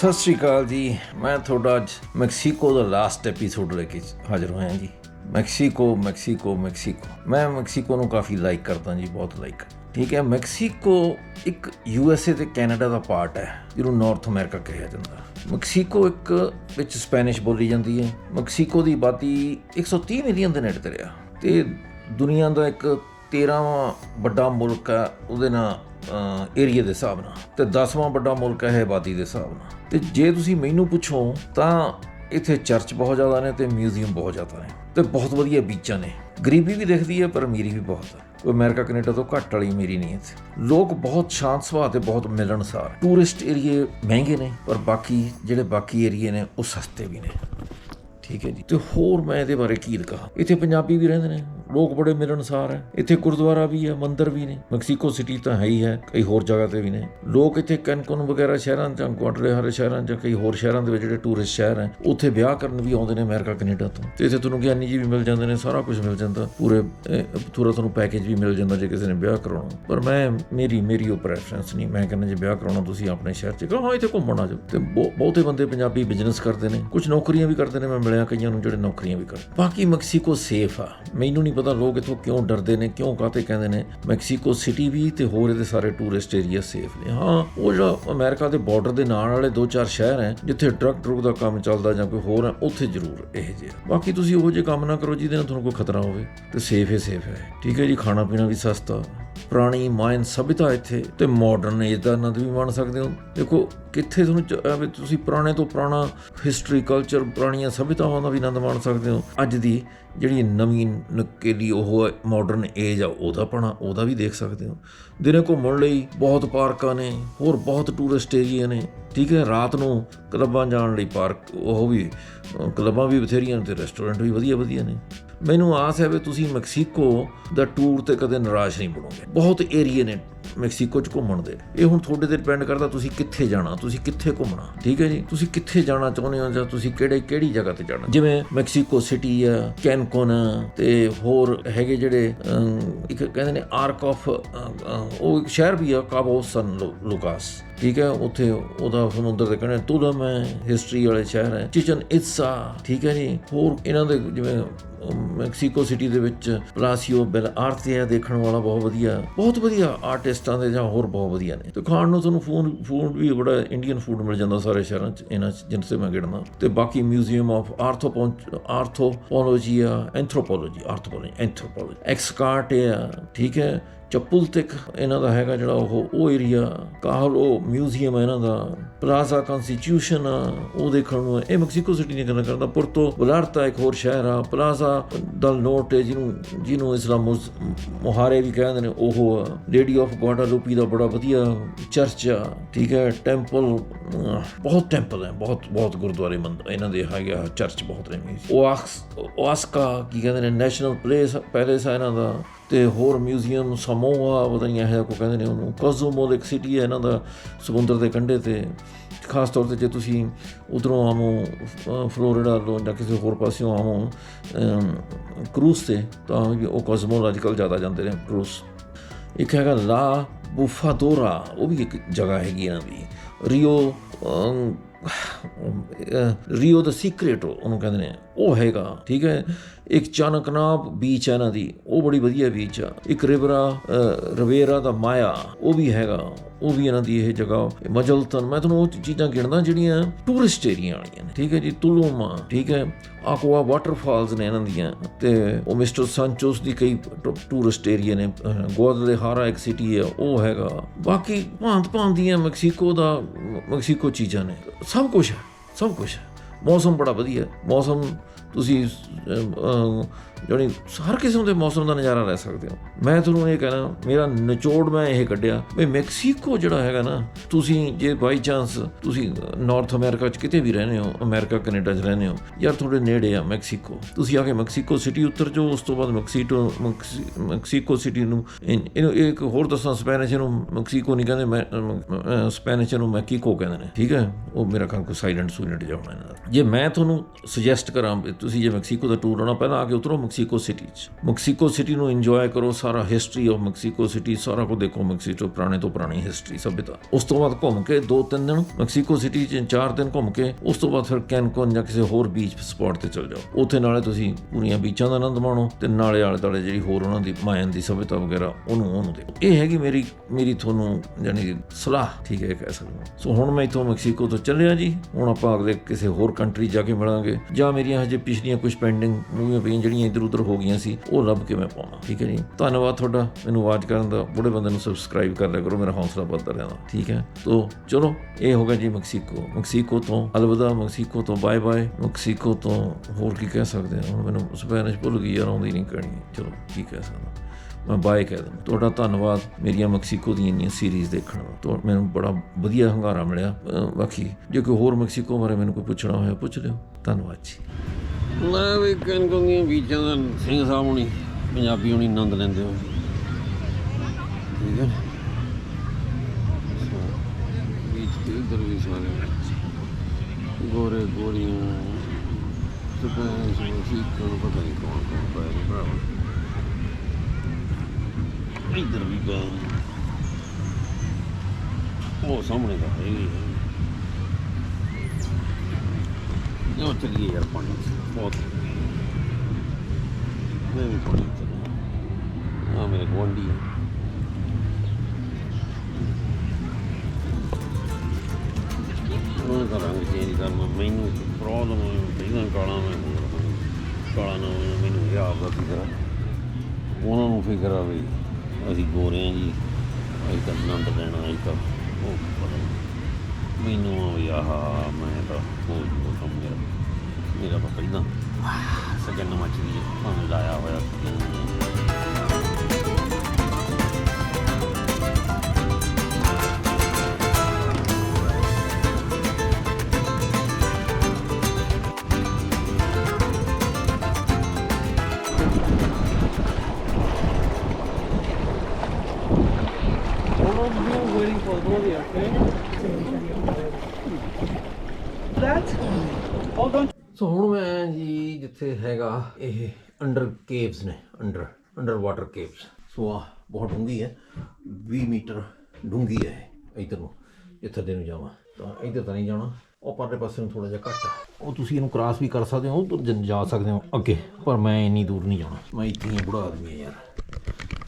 ਸਤਿ ਸ਼੍ਰੀ ਅਕਾਲ ਜੀ। ਮੈਂ ਤੁਹਾਡਾ ਅੱਜ ਮੈਕਸੀਕੋ ਦਾ ਲਾਸਟ ਐਪੀਸੋਡ ਲੈ ਕੇ ਹਾਜ਼ਰ ਹੋਇਆ ਜੀ। Mexico Mexico Mexico. ਮੈਂ ਮੈਕਸੀਕੋ ਨੂੰ ਕਾਫੀ ਲਾਈਕ ਕਰਦਾ ਜੀ, ਬਹੁਤ ਲਾਈਕ ਠੀਕ ਹੈ, ਮੈਕਸੀਕੋ ਇੱਕ ਯੂ ਐਸ ਏ ਤੇ ਕੈਨੇਡਾ ਦਾ ਪਾਰਟ ਹੈ, ਜਿਹਨੂੰ ਨਾਰਥ ਅਮਰੀਕਾ ਕਿਹਾ ਜਾਂਦਾ। ਮੈਕਸੀਕੋ ਇੱਕ ਵਿੱਚ ਸਪੈਨਿਸ਼ ਬੋਲੀ ਜਾਂਦੀ ਹੈ। ਮੈਕਸੀਕੋ ਦੀ ਆਬਾਦੀ 130 ਮਿਲੀਅਨ ਦੇ ਨੇੜੇ ਤੇ ਰਿਹਾ ਤੇ ਦੁਨੀਆ ਦਾ ਇੱਕ 13ਵਾਂ ਵੱਡਾ ਮੁਲਕ ਹੈ, ਉਹਦੇ ਨਾਲ ਏਰੀਆ ਦੇ ਹਿਸਾਬ ਨਾਲ ਤੇ 10ਵਾਂ ਵੱਡਾ ਮੁਲਕ ਹੈ ਆਬਾਦੀ ਦੇ ਹਿਸਾਬ ਨਾਲ। ਤੇ ਜੇ ਤੁਸੀਂ ਮੈਨੂੰ ਪੁੱਛੋ, ਤਾਂ ਇੱਥੇ ਚਰਚ ਬਹੁਤ ਜ਼ਿਆਦਾ ਨੇ ਤੇ ਮਿਊਜ਼ੀਅਮ ਬਹੁਤ ਜ਼ਿਆਦਾ ਨੇ ਤੇ ਬਹੁਤ ਵਧੀਆ ਬੀਚਾਂ ਨੇ। ਗਰੀਬੀ ਵੀ ਦਿਖਦੀ ਹੈ, ਪਰ ਅਮੀਰੀ ਵੀ ਬਹੁਤ ਹੈ। ਕੋਈ ਅਮਰੀਕਾ, ਕੈਨੇਡਾ ਤੋਂ ਘੱਟ ਵਾਲੀ ਅਮੀਰੀ ਨਹੀਂ ਇੱਥੇ। ਲੋਕ ਬਹੁਤ ਸ਼ਾਂਤ ਸੁਭਾਅ ਤੇ ਬਹੁਤ ਮਿਲਣਸਾਰ। ਟੂਰਿਸਟ ਏਰੀਏ ਮਹਿੰਗੇ ਨੇ, ਪਰ ਬਾਕੀ ਜਿਹੜੇ ਬਾਕੀ ਏਰੀਏ ਨੇ, ਉਹ ਸਸਤੇ ਵੀ ਨੇ। ਠੀਕ ਹੈ ਜੀ। ਤੇ ਹੋਰ ਮੈਂ ਇਹਦੇ ਬਾਰੇ ਕੀ ਕਹਾਂ? ਇੱਥੇ ਪੰਜਾਬੀ ਵੀ ਰਹਿੰਦੇ ਨੇ, ਲੋਕ ਬੜੇ ਮਿਲਣਸਾਰ ਹੈ। ਇੱਥੇ ਗੁਰਦੁਆਰਾ ਵੀ ਹੈ, ਮੰਦਿਰ ਵੀ ਨੇ। ਮੈਕਸੀਕੋ ਸਿਟੀ ਤਾਂ ਹੈ ਹੀ ਹੈ, ਕਈ ਹੋਰ ਜਗ੍ਹਾ ਤੇ ਵੀ ਨੇ। ਲੋਕ ਇੱਥੇ ਕੈਨਕੂਨ ਵਗੈਰਾ ਸ਼ਹਿਰਾਂ ਜਾਂ ਗੁਆਟਲੇਹਾਰੇ ਸ਼ਹਿਰਾਂ ਜਾਂ ਕਈ ਹੋਰ ਸ਼ਹਿਰਾਂ ਦੇ ਵਿੱਚ ਜਿਹੜੇ ਟੂਰਿਸਟ ਸ਼ਹਿਰ ਹੈ, ਉੱਥੇ ਵਿਆਹ ਕਰਨ ਵੀ ਆਉਂਦੇ ਨੇ ਅਮਰੀਕਾ, ਕੈਨੇਡਾ ਤੋਂ। ਤੇ ਇੱਥੇ ਤੁਹਾਨੂੰ ਗਿਆਨੀ ਜੀ ਵੀ ਮਿਲ ਜਾਂਦੇ ਨੇ, ਸਾਰਾ ਕੁਝ ਮਿਲ ਜਾਂਦਾ। ਪੂਰੇ ਪੂਰਾ ਤੁਹਾਨੂੰ ਪੈਕੇਜ ਵੀ ਮਿਲ ਜਾਂਦਾ ਜੇ ਕਿਸੇ ਨੇ ਵਿਆਹ ਕਰਾਉਣਾ। ਪਰ ਮੈਂ, ਮੇਰੀ ਮੇਰੀ ਉਹ ਪ੍ਰੈਫਰੈਂਸ ਨਹੀਂ। ਮੈਂ ਕਹਿੰਦਾ ਜੇ ਵਿਆਹ ਕਰਾਉਣਾ ਤੁਸੀਂ ਆਪਣੇ ਸ਼ਹਿਰ 'ਚ ਕਰੋ ਹਾਂ ਇੱਥੇ ਘੁੰਮਣ ਆ ਜਾਓ। ਤੇ ਬਹੁ- ਬਹੁਤੇ ਬੰਦੇ ਪੰਜਾਬੀ ਬਿਜ਼ਨਸ ਕਰਦੇ ਨੇ ਕੁਝ ਨੌਕਰੀਆਂ ਵੀ ਕਰਦੇ ਨੇ, ਮੈਂ ਮਿਲਿਆ ਕਈਆਂ ਨੂੰ ਜਿਹੜੇ ਨੌਕਰੀਆਂ ਵੀ ਕਰਦੇ ਬਾਕੀ ਮੈਕਸੀਕੋ ਸੇਫ ਆ। ਮੈਨੂੰ ਨਹੀਂ ਪਤਾ ਲੋਕ ਇੱਥੋਂ ਕਿਉਂ ਡਰਦੇ ਨੇ, ਕਿਉਂ ਕਾਤੇ ਕਹਿੰਦੇ ਨੇ, ਮੈਕਸੀਕੋ ਸਿਟੀ ਵੀ ਤੇ ਹੋਰ ਇਹਦੇ ਸਾਰੇ ਟੂਰਿਸਟ ਏਰੀਆ ਸੇਫ ਨੇ। ਹਾਂ, ਉਹ ਜਿਹੜਾ ਅਮਰੀਕਾ ਦੇ ਬਾਰਡਰ ਦੇ ਨਾਲ ਵਾਲੇ ਦੋ ਚਾਰ ਸ਼ਹਿਰ ਹੈ, ਜਿੱਥੇ ਡਰੱਗ ਡਰੁਗ ਦਾ ਕੰਮ ਚੱਲਦਾ ਜਾਂ ਕੋਈ ਹੋਰ ਹੈ, ਉੱਥੇ ਜ਼ਰੂਰ ਇਹ ਜਿਹੇ ਬਾਕੀ ਤੁਸੀਂ ਉਹੋ ਜਿਹੇ ਕੰਮ ਨਾ ਕਰੋ ਜਿਹਦੇ ਨਾਲ ਤੁਹਾਨੂੰ ਕੋਈ ਖਤਰਾ ਹੋਵੇ ਤੇ ਸੇਫ ਹੈ ਸੇਫ ਹੈ। ਠੀਕ ਹੈ ਜੀ, ਖਾਣਾ ਪੀਣਾ ਵੀ ਸਸਤਾ। ਪੁਰਾਣੀ ਮਾਇਨ ਸਭਿਤਾ ਇੱਥੇ, ਤੇ ਮਾਡਰਨ ਏਜ ਦਾ ਆਨੰਦ ਵੀ ਮਾਣ ਸਕਦੇ ਹੋ। ਦੇਖੋ, ਕਿੱਥੇ ਤੁਹਾਨੂੰ ਵੀ ਤੁਸੀਂ ਪੁਰਾਣੇ ਤੋਂ ਪੁਰਾਣਾ ਹਿਸਟਰੀ ਕਲਚਰ ਪੁਰਾਣੀਆਂ ਸਭਿਤਾਵਾਂ ਦਾ ਵੀ ਆਨੰਦ ਮਾਣ ਸਕਦੇ ਹੋ। ਅੱਜ ਦੀ ਜਿਹੜੀ ਨਵੀਂ ਨਕੇਲੀ ਉਹ ਮਾਡਰਨ ਏਜ ਆ, ਉਹਦਾ ਪਣਾ, ਉਹਦਾ ਵੀ ਦੇਖ ਸਕਦੇ ਹੋ। ਦਿਨੇ ਘੁੰਮਣ ਲਈ ਬਹੁਤ ਪਾਰਕਾਂ ਨੇ, ਹੋਰ ਬਹੁਤ ਟੂਰਿਸਟ ਏਰੀਆ ਨੇ, ਠੀਕ ਹੈ, ਰਾਤ ਨੂੰ ਕਲੱਬਾਂ ਜਾਣ ਲਈ ਪਾਰਕ, ਉਹ ਵੀ ਕਲੱਬਾਂ ਵੀ ਬਥੇਰੀਆਂ ਨੇ ਤੇ ਰੈਸਟੋਰੈਂਟ ਵੀ ਵਧੀਆ ਵਧੀਆ ਨੇ। ਮੈਨੂੰ ਆਸ ਹੈ ਵੀ ਤੁਸੀਂ ਮੈਕਸੀਕੋ ਦਾ ਟੂਰ ਤੇ ਕਦੇ ਨਿਰਾਸ਼ ਨਹੀਂ ਬਣੋਗੇ। ਬਹੁਤ ਏਰੀਏ ਨੇ ਮੈਕਸੀਕੋ 'ਚ ਘੁੰਮਣ ਦੇ। ਇਹ ਹੁਣ ਤੁਹਾਡੇ ਤੇ ਡਿਪੈਂਡ ਕਰਦਾ ਤੁਸੀਂ ਕਿੱਥੇ ਜਾਣਾ ਤੁਸੀਂ ਕਿੱਥੇ ਘੁੰਮਣਾ ਠੀਕ ਹੈ ਜੀ? ਤੁਸੀਂ ਕਿੱਥੇ ਜਾਣਾ ਚਾਹੁੰਦੇ ਹੋ ਜਾਂ ਤੁਸੀਂ ਕਿਹੜੇ ਕਿਹੜੀ ਜਗ੍ਹਾ ਤੇ ਜਾਣਾ? ਜਿਵੇਂ ਮੈਕਸੀਕੋ ਸਿਟੀ ਆ ਕੈਨਕੂਨ ਆ, ਤੇ ਹੋਰ ਹੈਗੇ ਜਿਹੜੇ ਇੱਕ ਕਹਿੰਦੇ ਨੇ ਆਰਕ ਆਫ ਉਹ ਇੱਕ ਸ਼ਹਿਰ ਵੀ ਆ ਕਾਬੋ ਸਨ ਲੂ- ਠੀਕ ਹੈ? ਉੱਥੇ ਉਹਦਾ ਸਮੁੰਦਰ ਦੇ ਕਹਿੰਦੇ ਤੁਲਮ ਹੈ ਹਿਸਟਰੀ ਵਾਲੇ ਸ਼ਹਿਰ ਹੈ ਚਿਚਨ ਇਟਸਾ ਠੀਕ ਹੈ ਜੀ? ਹੋਰ ਇਹਨਾਂ ਦੇ ਜਿਵੇਂ ਮੈਕਸੀਕੋ ਸਿਟੀ ਦੇ ਵਿੱਚ ਪਲਾਸੀਓ ਬੈਲ ਆਰਤੀਆ ਦੇਖਣ ਵਾਲਾ ਬਹੁਤ ਵਧੀਆ ਬਹੁਤ ਵਧੀਆ ਆਰਟਿਸਟਾਂ ਦੇ ਜਾਂ ਹੋਰ ਬਹੁਤ ਵਧੀਆ ਨੇ। ਤੇ ਖਾਣ ਨੂੰ ਤੁਹਾਨੂੰ ਫੂਡ ਫੂਡ ਵੀ ਬੜਾ ਇੰਡੀਅਨ ਫੂਡ ਮਿਲ ਜਾਂਦਾ ਸਾਰੇ ਸ਼ਹਿਰਾਂ 'ਚ, ਇਹਨਾਂ 'ਚ ਜਿਨਸੇ ਮੈਂ ਗਿਣਦਾ। ਤੇ ਬਾਕੀ ਮਿਊਜ਼ੀਅਮ ਆਫ ਆਰਥੋਪੋ ਆ ਐਂਥ੍ਰੋਪੋਲੋਜੀ ਆਰਥੋਪੋਲੋਜੀ ਐਂਥ੍ਰੋਪੋਲੋਜੀ ਆ ਠੀਕ ਹੈ? ਚੱਪਲ ਚਪੁਲਤਿਕ ਇਹਨਾਂ ਦਾ ਹੈਗਾ ਜਿਹੜਾ ਉਹ ਉਹ ਏਰੀਆ ਕਾਹਲ ਉਹ ਮਿਊਜ਼ੀਅਮ ਹੈ ਇਹਨਾਂ ਦਾ ਪਲਾਜ਼ਾ ਕਨਸਟੀਟਿਊਸ਼ਨ ਉਹ ਦੇਖਣ ਨੂੰ ਇਹ ਮੈਕਸੀਕੋ ਸਿਟੀ ਦੀ ਗੱਲ ਕਰਦਾ। ਪੁਰਤੋ ਵਲਾਰਤਾ ਇੱਕ ਹੋਰ ਸ਼ਹਿਰ ਆ ਪਲਾਜ਼ਾ ਦਲ ਨੋਰਟੇ ਜਿਹਨੂੰ ਜਿਹਨੂੰ ਇਸਲਾਮ ਮੁਹਾਰੇ ਵੀ ਕਹਿੰਦੇ ਨੇ, ਉਹ ਲੇਡੀ ਆਫ ਗੁਆਡਾਲੂਪੀ ਦਾ ਬੜਾ ਵਧੀਆ ਚਰਚ ਆ, ਠੀਕ ਹੈ ਟੈਂਪਲ ਬਹੁਤ ਟੈਂਪਲ ਹੈ, ਬਹੁਤ ਬਹੁਤ ਗੁਰਦੁਆਰੇ ਮੰਦ, ਇਹਨਾਂ ਦੇ ਹੈਗੇ ਆ, ਚਰਚ ਬਹੁਤ ਨੇ। ਓਆਕਸ ਓਆਸਕਾ ਕੀ ਕਹਿੰਦੇ ਨੇ ਨੈਸ਼ਨਲ ਪਲੇਸ ਪੈਲੇਸ ਆ ਇਹਨਾਂ ਦਾ, ਤੇ ਹੋਰ ਮਿਊਜ਼ੀਅਮ ਸਮੋਆ ਪਤਾ ਨਹੀਂ ਇਹ ਕੋ ਕਹਿੰਦੇ ਨੇ ਉਹਨੂੰ। ਕੋਜ਼ੋਮੋਲ ਇੱਕ ਸਿਟੀ ਹੈ ਇਹਨਾਂ ਦਾ ਸਮੁੰਦਰ ਦੇ ਕੰਢੇ ਤੇ। ਖਾਸ ਤੌਰ ਤੇ ਜੇ ਤੁਸੀਂ ਉਧਰੋਂ ਆਵੋ ਫਲੋਰੀਡਾ ਤੋਂ ਜਾਂ ਕਿਸੇ ਹੋਰ ਪਾਸਿਓਂ ਆਵੋ ਕਰੂਜ਼ ਤੇ ਤਾਂ ਵੀ ਉਹ ਕੋਜ਼ੋਮੋਲ ਅੱਜਕੱਲ ਜ਼ਿਆਦਾ ਜਾਂਦੇ ਨੇ ਕਰੂਜ਼ ਇੱਕ ਹੈਗਾ ਲਾ ਬੁਫਾਦੋਰਾ ਉਹ ਵੀ ਇੱਕ ਜਗ੍ਹਾ ਹੈਗੀ ਇਹਨਾਂ ਦੀ। ਰੀਓ ਅਮ, ਰੀਓ ਦਾ ਸੀਕ੍ਰੇਟ ਉਹਨੂੰ ਕਹਿੰਦੇ ਨੇ। ਉਹ ਹੈਗਾ ਠੀਕ ਹੈ? ਇੱਕ ਚਾਨਕਨਾਬ ਬੀਚ ਹੈ ਇਹਨਾਂ ਦੀ, ਉਹ ਬੜੀ ਵਧੀਆ ਬੀਚ ਆ। ਇੱਕ ਰਿਵਰਾ ਰਵੇਰਾ ਦਾ ਮਾਇਆ, ਉਹ ਵੀ ਹੈਗਾ, ਉਹ ਵੀ ਇਹਨਾਂ ਦੀ ਇਹ ਜਗ੍ਹਾ। ਮਜਲਤਨ, ਮੈਂ ਤੁਹਾਨੂੰ ਉਹ ਚੀਜ਼ਾਂ ਗਿਣਦਾ ਜਿਹੜੀਆਂ ਟੂਰਿਸਟ ਏਰੀਆ ਵਾਲੀਆਂ ਨੇ, ਠੀਕ ਹੈ ਜੀ, ਤੁਲੂਮਾ, ਠੀਕ ਹੈ ਆਕਵਾ ਵਾਟਰਫਾਲਸ ਨੇ ਇਹਨਾਂ ਦੀਆਂ, ਤੇ ਉਹ ਮਿਸਟਰ ਸੰਚੋਸ ਦੀ ਕਈ ਟੂ- ਟੂਰਿਸਟ ਏਰੀਆ ਨੇ ਗੋਦਲੇਹਾਰਾ ਇੱਕ ਸਿਟੀ ਹੈ ਉਹ ਹੈਗਾ। ਬਾਕੀ ਭਾਂਤ ਭਾਂਤ ਦੀਆਂ ਮੈਕਸੀਕੋ ਦਾ, ਮੈਕਸੀਕੋ ਚੀਜ਼ਾਂ ਨੇ, ਸਭ ਕੁਝ ਹੈ, ਸਭ ਕੁਝ ਹੈ। ਮੌਸਮ ਬੜਾ ਵਧੀਆ, ਮੌਸਮ ਤੁਸੀਂ ਅਮ, ਜਾਣੀ ਹਰ ਕਿਸਮ ਦੇ ਮੌਸਮ ਦਾ ਨਜ਼ਾਰਾ ਲੈ ਸਕਦੇ ਹੋ। ਮੈਂ ਤੁਹਾਨੂੰ ਇਹ ਕਹਿਣਾ ਮੇਰਾ ਨਿਚੋੜ ਮੈਂ ਇਹ ਕੱਢਿਆ ਵੀ ਮੈਕਸੀਕੋ ਜਿਹੜਾ ਹੈਗਾ ਨਾ ਤੁਸੀਂ ਜੇ ਬਾਈ ਚਾਂਸ ਤੁਸੀਂ ਨਾਰਥ ਅਮਰੀਕਾ 'ਚ ਕਿਤੇ ਵੀ ਰਹਿੰਦੇ ਹੋ ਅਮਰੀਕਾ ਕੈਨੇਡਾ 'ਚ ਰਹਿੰਦੇ ਹੋ ਯਾਰ ਤੁਹਾਡੇ ਨੇੜੇ ਆ ਮੈਕਸੀਕੋ। ਤੁਸੀਂ ਆ ਕੇ ਮੈਕਸੀਕੋ ਸਿਟੀ ਉਤਰ ਜਾਓ ਉਸ ਤੋਂ ਬਾਅਦ ਮੈਕਸੀਟੋ ਮੈਕਸੀ- ਮੈਕਸੀਕੋ ਸਿਟੀ ਨੂੰ ਇਨ- ਇਹਨੂੰ ਇਹ ਇੱਕ ਹੋਰ ਦੱਸਾਂ ਸਪੈਨਿਸ਼ ਨੂੰ ਮੈਕਸੀਕੋ ਨਹੀਂ ਕਹਿੰਦੇ ਮੈਂ ਸਪੈਨਿਸ਼ ਨੂੰ ਮੈਕੀਕੋ ਕਹਿੰਦੇ ਨੇ ਠੀਕ ਹੈ? ਉਹ ਮੇਰਾ ਖਿਆਲ ਕੋਈ ਸਾਇਲੈਂਟ ਸੁਇਲੈਂਟ ਜਾਉਣਾ ਇਹਨਾਂ ਦਾ। ਜੇ ਮੈਂ ਤੁਹਾਨੂੰ ਸੁਜੈਸਟ ਕਰਾਂ ਵੀ ਤੁਸੀਂ ਜੇ ਮੈਕਸੀਕੋ ਦਾ ਟੂਰ ਆਉਣਾ ਪਹਿਲਾਂ ਆ ਕੇ ਉਤਰੋ ਮੈਕਸੀਕੋ ਸਿਟੀ 'ਚ। ਮੈਕਸੀਕੋ ਸਿਟੀ ਨੂੰ ਇੰਜੋਏ ਕਰੋ ਸਾਰਾ ਹਿਸਟਰੀ ਆਫ ਮੈਕਸੀਕੋ ਸਿਟੀ ਸਾਰਾ ਕੁਝ ਦੇਖੋ ਮੈਕਸੀਕੋ ਪੁਰਾਣੇ ਤੋਂ ਪੁਰਾਣੀ ਹਿਸਟਰੀ ਸਭਿਅਤਾ। ਉਸ ਤੋਂ ਬਾਅਦ ਘੁੰਮ ਕੇ ਦੋ ਤਿੰਨ ਦਿਨ ਮੈਕਸੀਕੋ ਸਿਟੀ 'ਚ ਚਾਰ ਦਿਨ ਘੁੰਮ ਕੇ, ਉਸ ਤੋਂ ਬਾਅਦ ਫਿਰ ਕੈਨਕਨ ਜਾਂ ਕਿਸੇ ਹੋਰ ਬੀਚ ਸਪੌਟ ਤੇ ਚਲ ਜਾਓ। ਉੱਥੇ ਨਾਲੇ ਤੁਸੀਂ ਪੂਰੀਆਂ ਬੀਚਾਂ ਦਾ ਆਨੰਦ ਮਾਣੋ ਤੇ ਨਾਲੇ ਆਲੇ ਦੁਆਲੇ ਜਿਹੜੀ ਹੋਰ ਉਹਨਾਂ ਦੀ ਮਾਇਨ ਦੀ ਸਭਿਅਤਾ ਵਗੈਰਾ, ਉਹਨੂੰ ਉਹਨੂੰ ਦੇਖੋ ਇਹ ਹੈਗੀ ਮੇਰੀ ਮੇਰੀ ਤੁਹਾਨੂੰ ਯਾਨੀ ਸਲਾਹ, ਠੀਕ ਹੈ ਕਹਿ ਸਕਦੇ ਹਾਂ। ਸੋ ਹੁਣ ਮੈਂ ਇਥੋਂ ਮੈਕਸੀਕੋ ਤੋਂ ਚੱਲਿਆ ਜੀ। ਹੁਣ ਆਪਾਂ ਅਗਲੇ ਕਿਸੇ ਹੋਰ ਕੰਟਰੀ ਜਾ ਕੇ ਮਿਲਾਂਗੇ। ਜਾਂ ਮੇਰੀਆਂ ਹਜੇ ਪਿਛਲੀਆਂ ਕੁਝ ਪੈਂਡਿੰਗ ਮੂਵੀਆਂ ਪਈਆਂ ਜਿਹੜੀਆਂ ਇੱਧਰ ਉੱਧਰ ਹੋ ਗਈਆਂ ਸੀ, ਉਹ ਲੱਭ ਕੇ ਮੈਂ ਪਾਉਣਾ? ਠੀਕ ਹੈ ਜੀ? ਧੰਨਵਾਦ ਤੁਹਾਡਾ, ਮੈਨੂੰ ਆਵਾਜ਼ ਕਰਨ ਦਾ, ਬੁੜੇ ਬੰਦੇ ਨੂੰ ਸਬਸਕ੍ਰਾਈਬ ਕਰ ਲਿਆ ਕਰੋ, ਮੇਰਾ ਹੌਸਲਾ ਵੱਧਦਾ ਰਹਿੰਦਾ ਠੀਕ ਹੈ? ਤੋ ਚਲੋ, ਇਹ ਹੋ ਗਿਆ ਜੀ ਮੈਕਸੀਕੋ ਮੈਕਸੀਕੋ ਤੋਂ ਅਲਵਿਦਾ ਮੈਕਸੀਕੋ ਤੋਂ ਬਾਏ ਬਾਏ ਮੈਕਸੀਕੋ ਤੋਂ ਹੋਰ ਕੀ ਕਹਿ ਸਕਦੇ ਹਾਂ ਹੁਣ ਮੈਨੂੰ ਸਪੈਨਿਸ਼ ਭੁੱਲ ਗਈ ਯਾਰ, ਆਉਂਦੀ ਨਹੀਂ ਕਹਿਣੀ। ਚਲੋ, ਕੀ ਕਹਿ ਸਕਦਾ? ਮੈਂ ਬਾਏ ਕਹਿ ਦਮ ਤੁਹਾਡਾ ਧੰਨਵਾਦ ਮੇਰੀਆਂ ਮੈਕਸੀਕੋ ਦੀਆਂ ਇੰਨੀਆਂ ਸੀਰੀਜ਼ ਦੇਖਣ ਦਾ। ਤੋਂ ਮੈਨੂੰ ਬੜਾ ਵਧੀਆ ਹੰਗਾਰਾ ਮਿਲਿਆ। ਬਾਕੀ, ਜੇ ਕੋਈ ਹੋਰ ਮੈਕਸੀਕੋ ਬਾਰੇ ਮੈਨੂੰ ਕੋਈ ਪੁੱਛਣਾ ਹੋਇਆ, ਪੁੱਛ ਲਿਓ। ਧੰਨਵਾਦ ਜੀ। ਲੈ ਵੀ ਕਨਕੋਂ ਦੀਆਂ ਬੀਚਾਂ ਦਾ ਸਿੰਘ ਸਾਹਿਬ ਹੋਣੀ ਪੰਜਾਬੀ ਹੋਣੀ ਆਨੰਦ ਲੈਂਦੇ ਹੋ। ਠੀਕ ਹੈ ਸੋ, ਤੇ ਇਧਰ ਵੀ ਸਾਰੇ। ਗੋਰੇ ਗੋਰੀਆਂ। ਸੁਪਰ ਸੁਪਰ ਕੋਲ ਪਤਾ ਨਹੀਂ ਕੌਣ ਕੌਣ ਪਾਇਆ ਨੇ ਭਰਾਵਾ। ਇਧਰ ਵੀ ਪਾ ਉਹ ਸਾਹਮਣੇ ਦਾ ਹੈ। ਹੀ ਹੈ ਯਾਰ ਪਾਣੀ? ਬਹੁਤ। ਮੈਂ ਵੀ ਪਾਣੀ ਚੱਲਾਂ ਆ ਮੇਰੇ ਗੁਆਂਢੀ ਆ। ਉਹਨਾਂ ਦਾ ਚੇਂਜ ਕਰਨਾ ਮੈਨੂੰ ਪ੍ਰੋਬਲਮ ਹੈ ਪਹਿਲਾਂ ਕਾਲਾ ਮੈਂ ਹੁਣ ਕਾਲਾ ਨਾ ਹੋਇਆ, ਮੈਨੂੰ ਇਹ ਆਪ ਦਾ ਫਿਕਰ ਆ। ਉਹਨਾਂ ਨੂੰ ਫਿਕਰ ਆ ਵੀ ਅਸੀਂ ਗੋਰੇ ਆ ਜੀ। ਅਸੀਂ ਤਾਂ ਆਨੰਦ ਲੈਣਾ ਅਸੀਂ ਤਾਂ ਉਹ ਮੈਨੂੰ ਆ ਵੀ ਆਹ ਮੈਂ ਤਾਂ ਹੋ ਜੂਗਾ ਕੰਮ ਮੇਰਾ ਮੇਰਾ ਤਾਂ ਪਹਿਲਾਂ ਸਜਨ ਮੱਛੀ ਭਾਵੇਂ ਲਾਇਆ ਹੋਇਆ ਇੱਥੇ ਹੈਗਾ ਇਹ ਅੰਡਰ ਕੇਵਸ ਨੇ under under water caves so ਆ ਬਹੁਤ ਡੂੰਘੀ ਹੈ 20 ਮੀਟਰ ਡੂੰਘੀ ਹੈ ਇਹ ਇੱਧਰ ਨੂੰ, ਜਿੱਥੇ ਦੇ ਨੂੰ ਜਾਵਾਂ। ਤਾਂ ਇੱਧਰ ਤਾਂ ਨਹੀਂ ਜਾਣਾ, ਉਹ ਪਰਲੇ ਪਾਸੇ ਨੂੰ ਥੋੜਾ ਜਿਹਾ ਘੱਟ ਹੈ। ਉਹ ਤੁਸੀਂ ਇਹਨੂੰ ਕ੍ਰਾਸ ਵੀ ਕਰ ਸਕਦੇ ਹੋ ਉਧਰ ਜ- ਜਾ ਸਕਦੇ ਹੋ ਅੱਗੇ, ਪਰ ਮੈਂ ਇੰਨੀ ਦੂਰ ਨਹੀਂ ਜਾਣਾ। ਮੈਂ ਇੱਥੇ ਹੀ ਬੁੜਾ ਆਦਮੀ ਹਾਂ ਯਾਰ।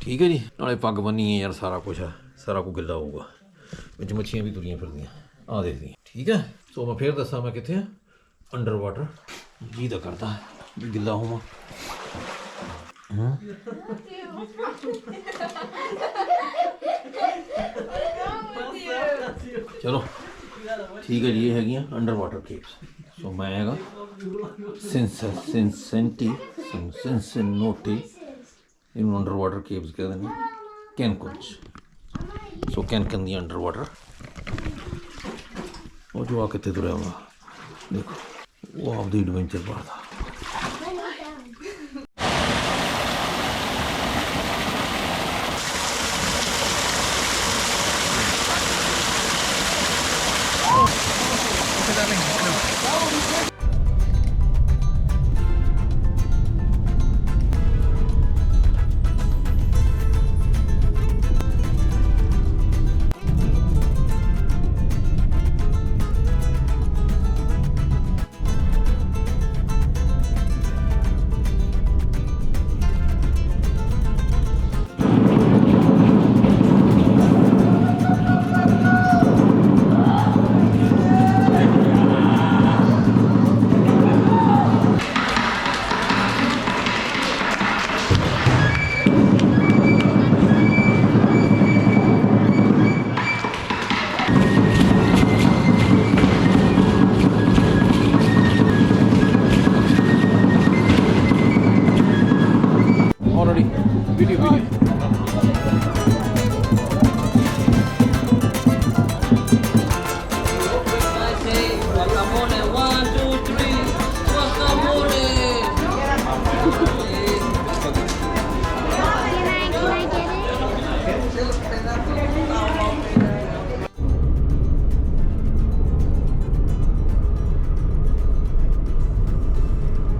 ਠੀਕ ਹੈ ਜੀ, ਨਾਲੇ ਪੱਗ ਬੰਨੀ ਹੈ ਯਾਰ, ਸਾਰਾ ਕੁਝ ਹੈ, ਸਾਰਾ ਕੁਝ ਗਿੱਲਾ ਹੋਊਗਾ। ਵਿੱਚ ਮੱਛੀਆਂ ਵੀ ਤੁਰੀਆਂ ਫਿਰਦੀਆਂ ਆ ਦੇਖਦੀ ਠੀਕ ਹੈ, ਸੋ ਮੈਂ ਫੇਰ ਦੱਸਾਂ ਮੈਂ ਕਿੱਥੇ ਆ ਅੰਡਰ ਵਾਟਰ ਜੀ ਦਾ ਕਰਦਾ। ਵੀ ਗਿੱਲਾ ਹੋਵਾਂ। ਚਲੋ, ਠੀਕ ਹੈ ਜੀ, ਇਹ ਹੈਗੀਆਂ ਅੰਡਰ ਵਾਟਰ ਕੇਵਸ ਸੋ ਮੈਂ ਹੈਗਾ ਸਿੰਸ ਸਿੰਸੈਂਟੀ ਸਿੰਸੈਨੋਟੀ ਇਹਨੂੰ ਅੰਡਰ ਵਾਟਰ ਕੇਵਸ ਕਹਿੰਦੇ ਨੇ ਕੈਨਕਨ 'ਚ ਸੋ ਕੈਨਕਨ ਦੀ ਅੰਡਰ ਵਾਟਰ ਉਹ ਜੋ ਆ ਕਿੱਥੇ ਤੁਰਿਆ ਵਾ ਦੇਖੋ, ਉਹ ਆਪਦੀ ਐਡਵੈਂਚਰ ਪਾਦਾ sorry. Video, video.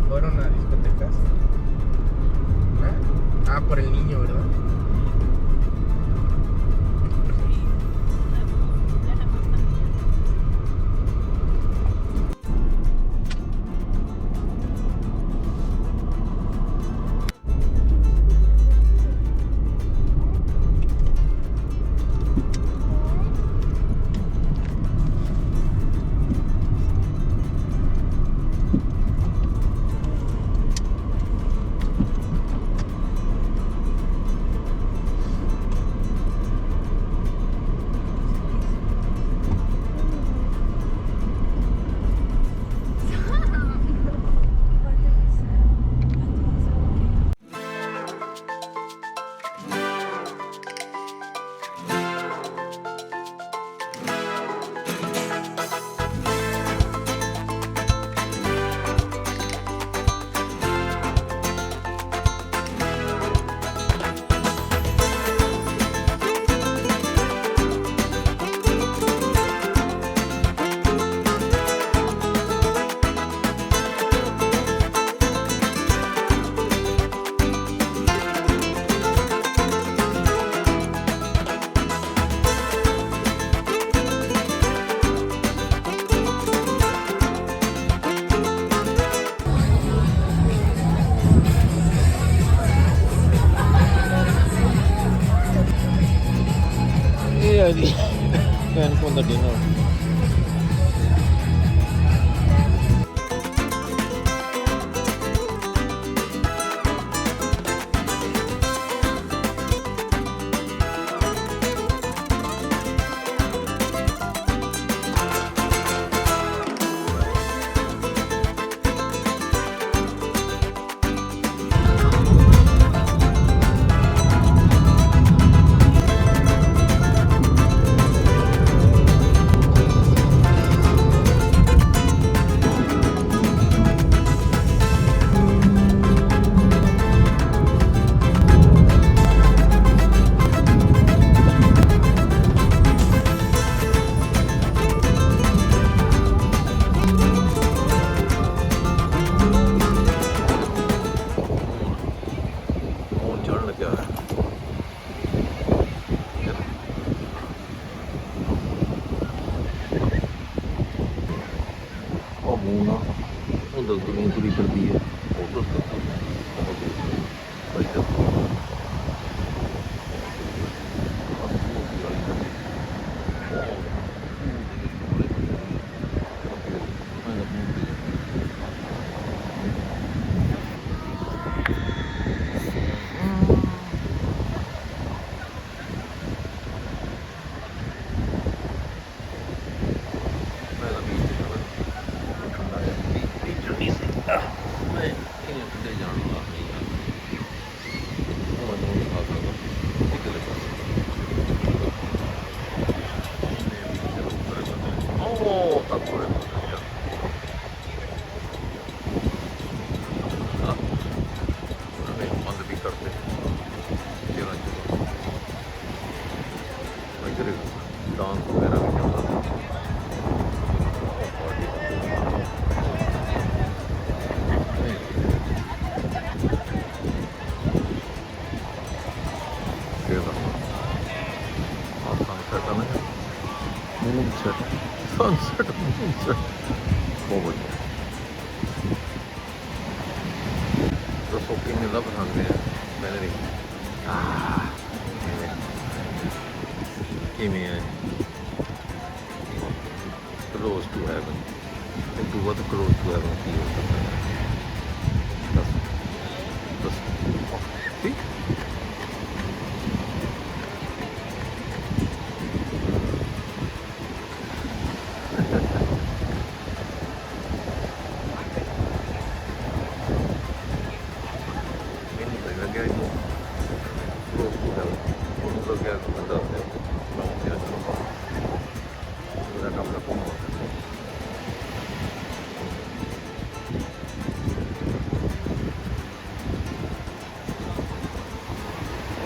Fueron a discotecas por el niño, ¿verdad? for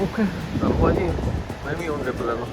okay ਤਾਂ ਭਾਜੀ ਮੈਂ ਵੀ ਉਹਨੇ ਬੁਲਾਣਾ